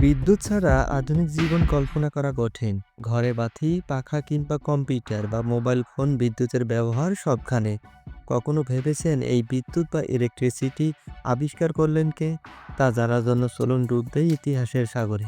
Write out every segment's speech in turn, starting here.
বিদ্যুৎ ছাড়া আধুনিক জীবন কল্পনা করা কঠিন। ঘরে বাতি, পাখা কিংবা কম্পিউটার বা মোবাইল ফোন বিদ্যুতের ব্যবহার সবখানে। কখনো ভেবেছেন এই বিদ্যুৎ বা ইলেকট্রিসিটি আবিষ্কার করলেন কে? তা জানার জন্য চলুন ডুব দেয় ইতিহাসের সাগরে।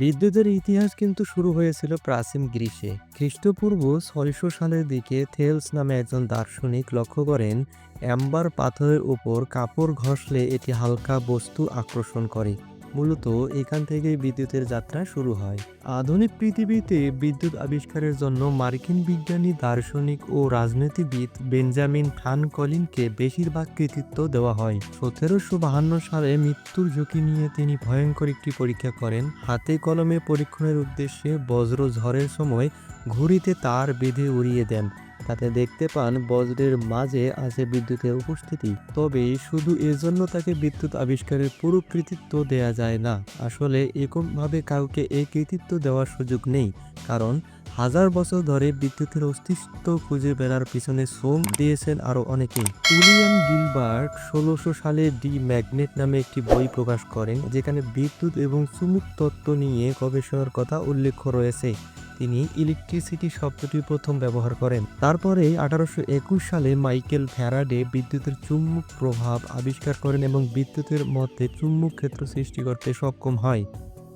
বিদ্যুতের ইতিহাস কিন্তু শুরু হয়েছিল প্রাচীন গ্রীসে খ্রিস্টপূর্ব ছয়শো সালের দিকে থেলস নামে একজন দার্শনিক লক্ষ্য করেন, অ্যাম্বার পাথরের উপর কাপড় ঘষলে এটি হালকা বস্তু আকর্ষণ করে। মূলত এখান থেকেই বিদ্যুতের যাত্রা শুরু হয়। আধুনিক পৃথিবীতে বিদ্যুৎ আবিষ্কারের জন্য মার্কিন বিজ্ঞানী, দার্শনিক ও রাজনীতিবিদ বেঞ্জামিন ফ্রানকলিনকে বেশিরভাগ কৃতিত্ব দেওয়া হয়। সতেরোশো বাহান্ন সালে মৃত্যুর ঝুঁকি নিয়ে তিনি ভয়ঙ্কর একটি পরীক্ষা করেন। হাতে কলমে পরীক্ষণের উদ্দেশ্যে বজ্র ঝড়ের সময় ঘুড়িতে তার বেঁধে উড়িয়ে দেন। তাতে দেখতে পান বজ্রের মাঝে আছে বিদ্যুতের উপস্থিতি। তবে শুধু এজন্য তাকে বিদ্যুৎ আবিষ্কারের পুরো কৃতিত্ব দেয়া যায় না। আসলে একমভাবে কাউকে এই কৃতিত্ব দেওয়ার সুযোগ নেই। কারণ হাজার বছর ধরে বিদ্যুতের অস্তিত্ব খুঁজে বেড়ার পিছনে শ্রম দিয়েছেন আরও অনেকেই উইলিয়াম গিলবার্ট ষোলোশো সালে ডি ম্যাগনেট নামে একটি বই প্রকাশ করেন, যেখানে বিদ্যুৎ এবং চুম্বক তত্ত্ব নিয়ে গবেষণার কথা উল্লেখ রয়েছে। তিনি ইলেকট্রিসিটি শব্দটি প্রথম ব্যবহার করেন। তারপরে আঠারোশো একুশ সালে মাইকেল ফ্যারাডে বিদ্যুতের চুম্বক প্রভাব আবিষ্কার করেন এবং বিদ্যুতের মধ্যে চুম্বক ক্ষেত্র সৃষ্টি করতে সক্ষম হয়।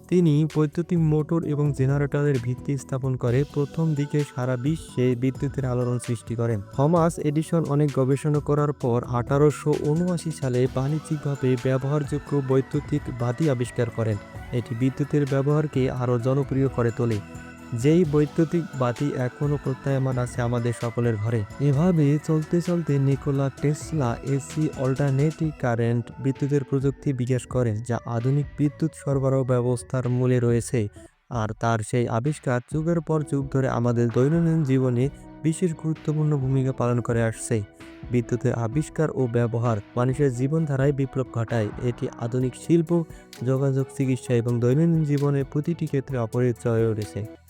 তিনি বৈদ্যুতিক মোটর এবং জেনারেটরের ভিত্তি স্থাপন করে প্রথম দিকে সারা বিশ্বে বিদ্যুতের আলোড়ন সৃষ্টি করেন। থমাস এডিসন অনেক গবেষণা করার পর আঠারোশো উনআশি সালে বাণিজ্যিকভাবে ব্যবহারযোগ্য বৈদ্যুতিক বাতি আবিষ্কার করেন। এটি বিদ্যুতের ব্যবহারকে আরও জনপ্রিয় করে তোলে। যেই বৈদ্যুতিক বাতি এখনও প্রত্যায়মান আছে আমাদের সকলের ঘরে, এভাবে চলতে চলতে Nikola Tesla AC alternative current বিদ্যুতের প্রযুক্তি বিকাশ করেন যা আধুনিক বিদ্যুৎ সরবরাহ ব্যবস্থার মূলে রয়েছে। আর তার সেই আবিষ্কার যুগের পর যুগ ধরে আমাদের দৈনন্দিন জীবনে বিশেষ গুরুত্বপূর্ণ ভূমিকা পালন করে আসছে। বিদ্যুতের আবিষ্কার ও ব্যবহার মানুষের জীবনধারায় বিপ্লব ঘটায়। এটি আধুনিক শিল্প, যোগাযোগ, চিকিৎসা এবং দৈনন্দিন জীবনের প্রতিটি ক্ষেত্রে অপরিচয় উঠেছে